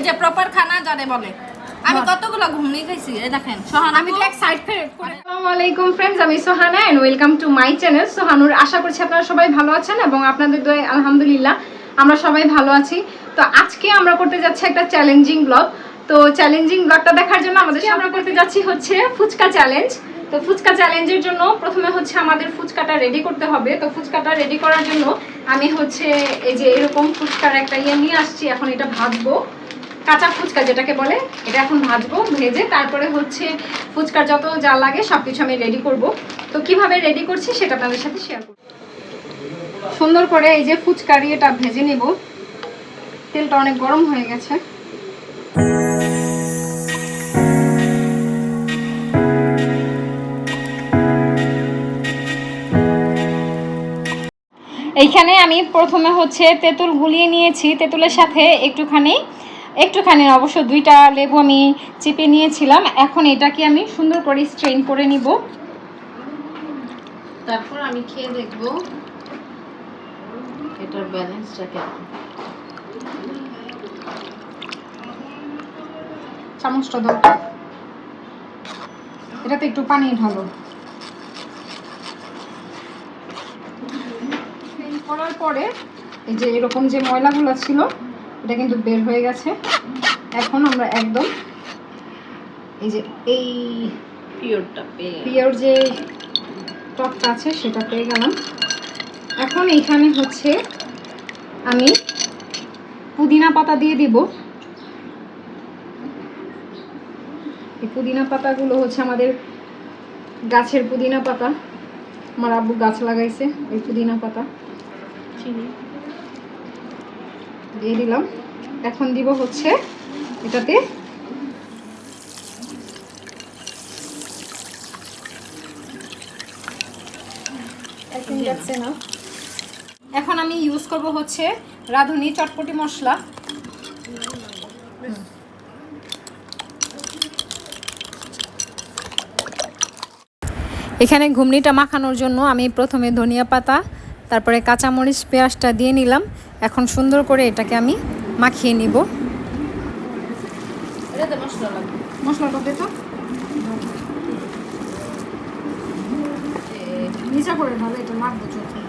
এই যে প্রপার খানা যারে বলে। আমি কতগুলো ঘুমনি খাইছি এই দেখেন সোহান আমি তো এক সাইড করে আসসালামু আলাইকুম ফ্রেন্ডস আমি Sohana and welcome to my channel Sohanur আশা করছি আপনারা সবাই ভালো আছেন এবং আপনাদের দোয়ায় আলহামদুলিল্লাহ আমরা সবাই ভালো আছি। তো আজকে আমরা করতে যাচ্ছি একটা চ্যালেঞ্জিং ব্লগ তো চ্যালেঞ্জিং ব্লগটা দেখার জন্য আমাদের আমরা করতে যাচ্ছি হচ্ছে ফুচকা চ্যালেঞ্জ তো ফুচকা চ্যালেঞ্জের জন্য প্রথমে হচ্ছে আমাদের ফুচকাটা রেডি করতে হবে। তো ফুচকাটা রেডি করার জন্য আমি হচ্ছে এই যে এরকম ফুচকার একটা ইয়ে নিয়ে আসছি এখন এটা ভাজবো। কাঁচা ফুচকা যেটাকে বলে, এটা এখন ভাজবো, ভেজে তারপরে হচ্ছে ফুচকার যত যা লাগে সব কিছু আমি রেডি করব। তো কীভাবে রেডি করছি সেটা আপনাদের সাথে শেয়ার করব। সুন্দর করে এই যে ফুচকারি এটা ভেজে নেব। তেলটা অনেক গরম হয়ে গেছে। এইখানে আমি প্রথমে হচ্ছে তেঁতুল গুলিয়ে নিয়েছি। তেঁতুলের সাথে একটুখানি একটুখানি অবশ্য দুইটা লেবু আমি চেপে নিয়েছিলাম। এখন এটাকে আমি সুন্দর করে স্ট্রেন করে নিব। তারপর আমি খেয়ে দেখব এটার ব্যালেন্সটা কেমন। চামচটা দাও। এটাতে একটু পানি ঢালো। করার পরে এই যে এরকম যে ময়লাগুলো ছিল এটা কিন্তু বের হয়ে গেছে। এখন আমরা একদম এই যে এই পিওরটা পিওর যে টকটা আছে সেটা পেয়ে গেলাম। এখন এইখানে হচ্ছে আমি পুদিনা পাতা দিয়ে দিব। এই পুদিনা পাতাগুলো হচ্ছে আমাদের গাছের পুদিনা পাতা। আমার আব্বু গাছ লাগাইছে এই পুদিনা পাতা। চিনি। দিয়ে দিলাম। এখন দিব হচ্ছে এটাতে এখন আমি ইউজ করব হচ্ছে রাঁধুনি চটপটি মশলা। এখানে ঘুমনিটা মাখানোর জন্য আমি প্রথমে ধনিয়া পাতা তারপরে কাঁচামরিচ, পেঁয়াজটা দিয়ে নিলাম। এখন সুন্দর করে এটাকে আমি মাখিয়ে নিব। নিচা করে ভালো, এটা লাগবে চোখে।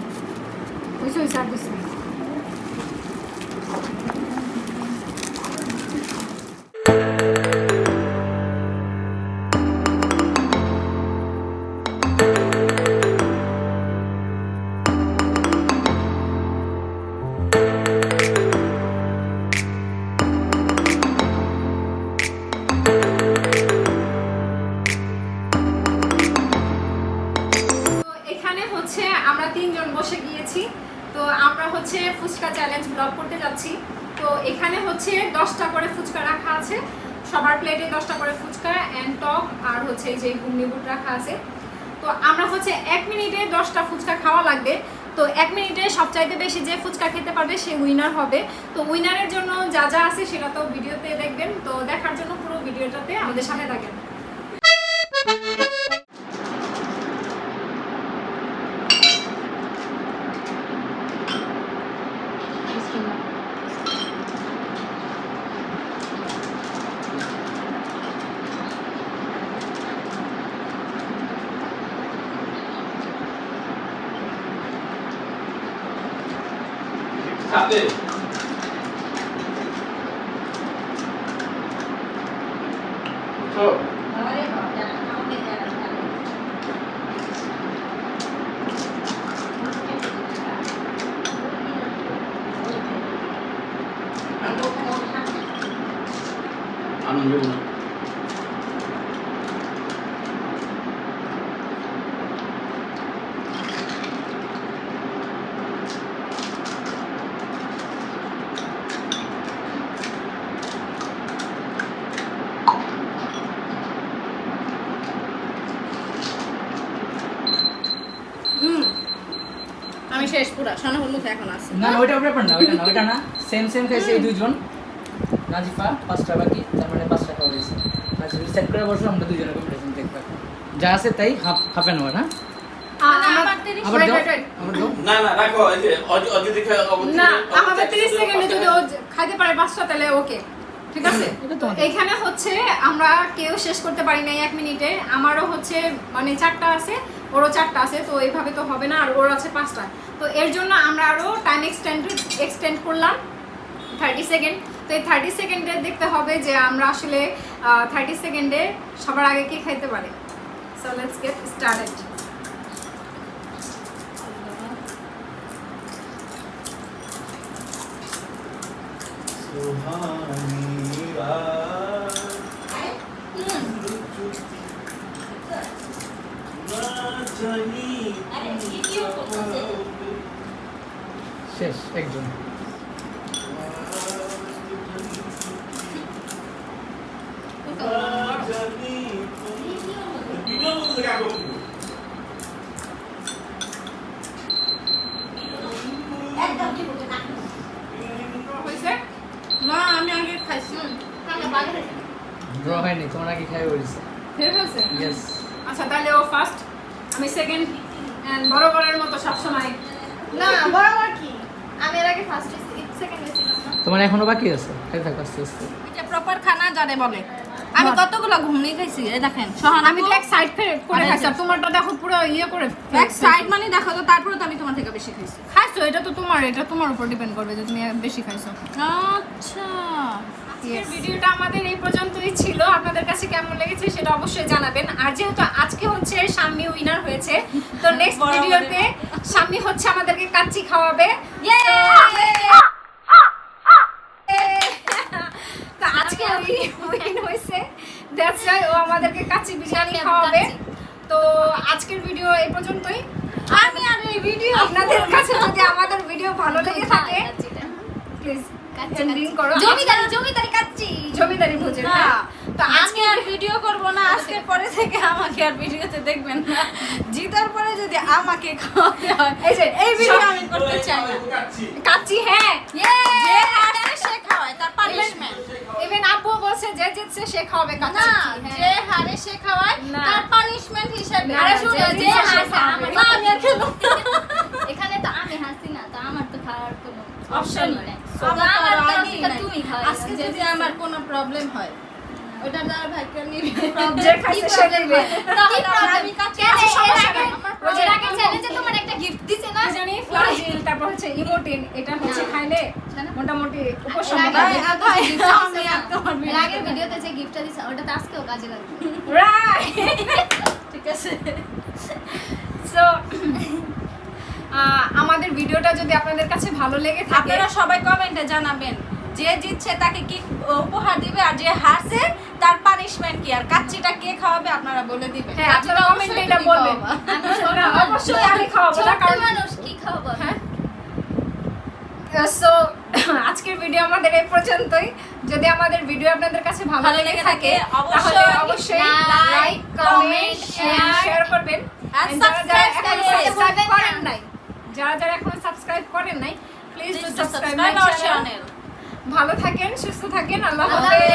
ওইসে ওইসে চ্যালেঞ্জ ব্লগ করতে যাচ্ছি। তো এখানে হচ্ছে দশটা করে ফুচকা রাখা আছে। সবার প্লেটে দশটা করে ফুচকা অ্যান্ড টক আর হচ্ছে যে ঘুগনি বুট রাখা আছে। তো আমরা হচ্ছে এক মিনিটে দশটা ফুচকা খাওয়া লাগবে। তো এক মিনিটে সবচাইতে বেশি যে ফুচকা খেতে পারবে সে উইনার হবে। তো উইনারের জন্য যা যা আছে সেটা তো ভিডিওতে দেখবেন। তো দেখার জন্য পুরো ভিডিওটাতে আমাদের সাথে থাকেন। সাথে তো আনন্দ না হুম আমি শেষ পুরা। সোনাপুর মুখে এখন আছে। না ওইটা ব্যাপার না ওইটা না ওইটা না। সেম সেম খাইছে এই দুইজন। নাজিফা পাঁচটা বাকি তার মানে পাঁচটা খাওয়া হয়েছে। আচ্ছা সেট করে বসো আমরা দুজনে কম্পিটিশন দেখব যা আছে তাই হাফ হাফ অ্যান আওয়ার হ্যাঁ? না না রাখো এই যে অজ- অজিত খা- না আমাদের তিরিশ সেকেন্ডে যদি ও খাইতে পারে পাঁচটা তাহলে ওকে। ঠিক আছে। এখানে হচ্ছে আমরা কেউ শেষ করতে পারি নাই এক মিনিটে। আমারও হচ্ছে মানে চারটা আছে ওরও চারটা আছে তো এইভাবে তো হবে না আর ওর আছে পাঁচটা। তো এর জন্য আমরা আরও টাইম এক্সটেন্ড এক্সটেন্ড করলাম। থার্টি সেকেন্ড তো এই থার্টি সেকেন্ডে দেখতে হবে যে আমরা আসলে থার্টি সেকেন্ডে সবার আগে কি খাইতে পারে। সো লেটস গেট স্টার্টেড শেষ একজন আমি আগে খাইছি। ড্র হয়নি তোমরা কি খাই শেষ হয়েছে ইয়েস আচ্ছা তাহলে ও ফার্স্ট আমি সেকেন্ড এন্ড বরাবরের মতো সবসময় না বরাবর কি? আমি এর আগে ফার্স্ট সেকেন্ড হয়েছিলাম তোমার এখনও বাকি আছে? খাই থাকো আস্তে আস্তে। এটা প্রপার খানা জানে বলে। আমি কতগুলো ঘুমনি খাইছি এই দেখেন সহন আমি তো এক সাইড করে খাইছি তোমারটা দেখো পুরো ইয়ে করে এক সাইড মানে দেখো তো তারপরে তো আমি তোমার থেকে বেশি খাইছো। এটা তো তোমার এটা তোমার উপর ডিপেন্ড করবে যে তুমি বেশি খাইছো। আচ্ছা। ভিডিওটা আমাদের এই পর্যন্তই ছিল। আপনাদের কাছে কেমন লেগেছে সেটা অবশ্যই জানাবেন। আর যেহেতু আজকে হচ্ছে সাম্মি উইনার হয়েছে তো নেক্সট ভিডিওতে সাম্মি হচ্ছে আমাদেরকে কাচ্চি খাওয়াবে। তো আজকে উইন হয়েছে। দ্যাটস ও আমাদেরকে কাচ্চি বিরিয়ানি খাওয়াবে। তো আজকের ভিডিও এই পর্যন্তই। আমি আর এই ভিডিও আপনাদের কাছে যদি আমাদের ভিডিও ভালো লেগে থাকে প্লিজ জমিদারি জমিদারি কাচ্চি। জমিদারি ভোজের হ্যাঁ? তো আজকে আর ভিডিও করব না আজকে পরে থেকে আমাকে আর ভিডিওতে দেখবেন না। জিতার পরে যদি আমাকে খাওয়াতে হয় এই যে এই ভিডিও আমি করতে চাই না। হ্যাঁ। যে হারছে সে খাওয়ায় তার পানিশমেন্ট ইভেন আব্বু বলছে যে জিতছে সে খাওয়াবে না যে হারে সে খাওয়ায়। তার পানিশমেন্ট হিসেবে আরে শুনো যে হারছে আমি আর খেলো এখানে তো আমি হাসি না তো আমার তো খাওয়ার কোনো অপশন নেই। আজকে নাই। তুমি আজকে যদি আমার কোনো প্রবলেম হয় ওটা তার ভাইকে নিবে। যে খাইছে সে নেবে আমি কাছে কেন? আছি, এর সমস্যা নাই, ওই আগে চ্যালেঞ্জে তোমার একটা গিফট দিছে না? জানি ফ্লাজিল তারপর হচ্ছে ইমোটিন এটা হচ্ছে খাইলে মোটামুটি উপশম। ভাই, আমি তোমার আগের ভিডিওতে যে গিফটটা দিছে ওটা তো আজকেও কাজে লাগবে! ঠিক আছে। আহ, আমাদের ভিডিওটা যদি আপনাদের কাছে ভালো লেগে থাকে আপনারা সবাই কমেন্টে জানাবেন যে জিতছে তাকে কি উপহার দিবে আর যে হারছে তার পানিশমেন্ট কি আর কাচ্চিটা কে খাওয়াবে আপনারা বলে দিবেন। হ্যাঁ আপনারা কমেন্টে এটা বলবেন। না, মানুষ। অবশ্যই আমি খাওয়াবো না কারণ মানুষ কি খাওয়াবো? হ্যাঁ। সো আজকের ভিডিও আমাদের এই পর্যন্তই। যদি আমাদের ভিডিও আপনাদের কাছে ভালো লেগে থাকে তাহলে অবশ্যই অবশ্যই লাইক কমেন্ট শেয়ার করবেন। যারা এখনও করতে সাবস্ক্রাইব। করেন নাই যারা যারা এখনও সাবস্ক্রাইব করেন নাই প্লিজ সাবস্ক্রাইব. ভালো থাকেন সুস্থ থাকেন আল্লাহ আল্লাহ হাফেজ।